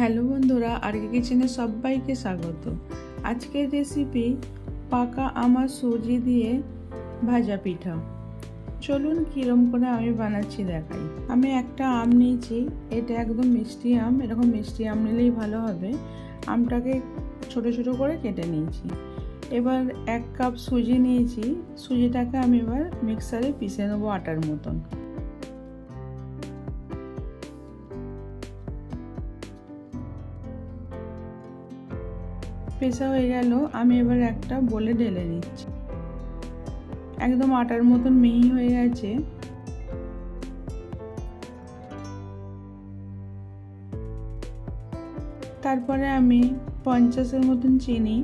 Hello বন্ধুরা, আরকে কিচেনে সবাইকে স্বাগত। আজকের রেসিপি পাকা আমার সুজি দিয়ে ভাজা পিঠা। চলুন কীরম করে আমি বানাচ্ছি দেখাই। আমি একটা আম নিয়েছি, এটা একদম মিষ্টি আম, এরকম মিষ্টি আম নিলেই ভালো হবে। আমটাকে ছোট ছোট করে কেটে নিয়েছি। এবার এক কাপ সুজি নিয়েছি, সুজিটাকে আমি এবার মিক্সারে পিষে নেব আটার মতন। পেশা হয়ে গেল, আমি এবার একটা বলে ঢেলে নিচ্ছি। একদম আটার মতন মিহি হয়ে গেছে। তারপরে আমি পঞ্চাশের মতন চিনি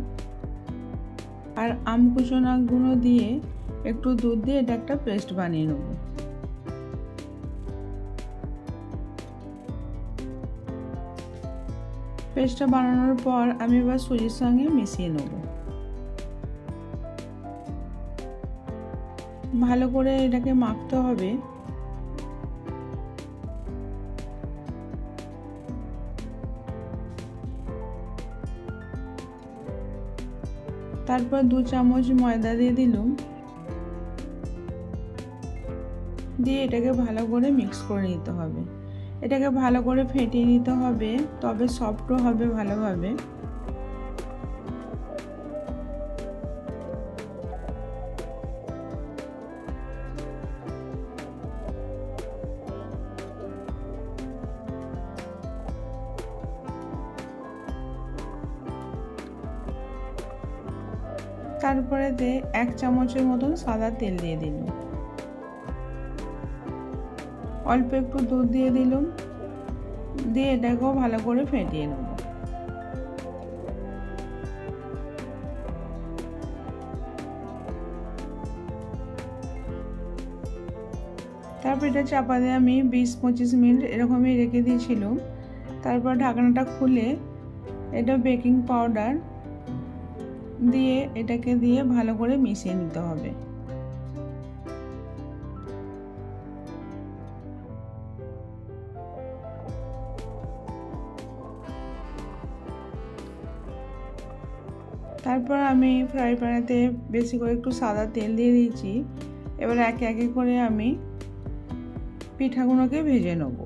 আর আম কুচনা গুঁড়ো দিয়ে একটু দুধ দিয়ে এটা একটা পেস্ট বানিয়ে নেব। পেস্টটা বানানোর পর আমি এবার সুজির সঙ্গে মিশিয়ে নেব। ভালো করে এটাকে মাখতে হবে। তারপর দু চামচ ময়দা দিয়ে দিলাম। দিয়ে এটাকে ভালো করে মিক্স করে নিতে হবে। এটাকে ভালো করে ফেটিয়ে নিতে হবে, তবে সফটও হবে ভালোভাবে। তারপরেতে এক চামচের মতন সাদা তেল দিয়ে দিলাম। অল্প একটু দুধ দিয়ে দিলাম। দিয়ে এটাকেও ভালো করে ফেটিয়ে নেব। তারপর এটা চাপা দিয়ে আমি বিশ পঁচিশ মিনিট এরকমই রেখে দিয়েছিলাম। তারপর ঢাকনাটা খুলে এটা বেকিং পাউডার দিয়ে এটাকে দিয়ে ভালো করে মিশিয়ে নিতে হবে। তারপর আমি ফ্রাই প্যানেতে বেশি করে একটু সাদা তেল দিয়ে দিয়েছি। এবার একে একে করে আমি পিঠাগুলোকে ভেজে নেব।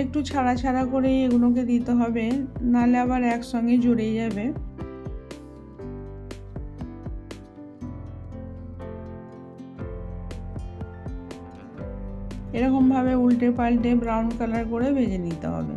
একটু ছাড়া ছাড়া করে এগুলোকে দিতে হবে, নাহলে আবার একসঙ্গে জুড়ে যাবে। এরকমভাবে উল্টে পাল্টে ব্রাউন কালার করে ভেজে নিতে হবে।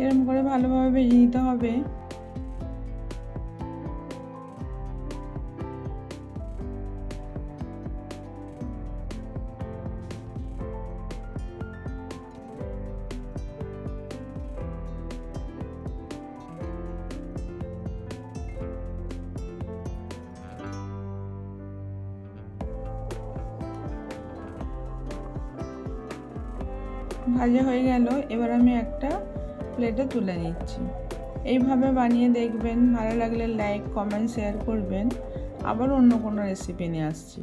এরকম করে ভালোভাবে ভেজে নিতে হবে। ভাজা হয়ে গেল। এবার আমি একটা প্লেটে তুলে নিচ্ছি। এইভাবে বানিয়ে দেখবেন, ভালো লাগলে লাইক কমেন্ট শেয়ার করবেন। আবার অন্য কোনো রেসিপি নিয়ে আসছি।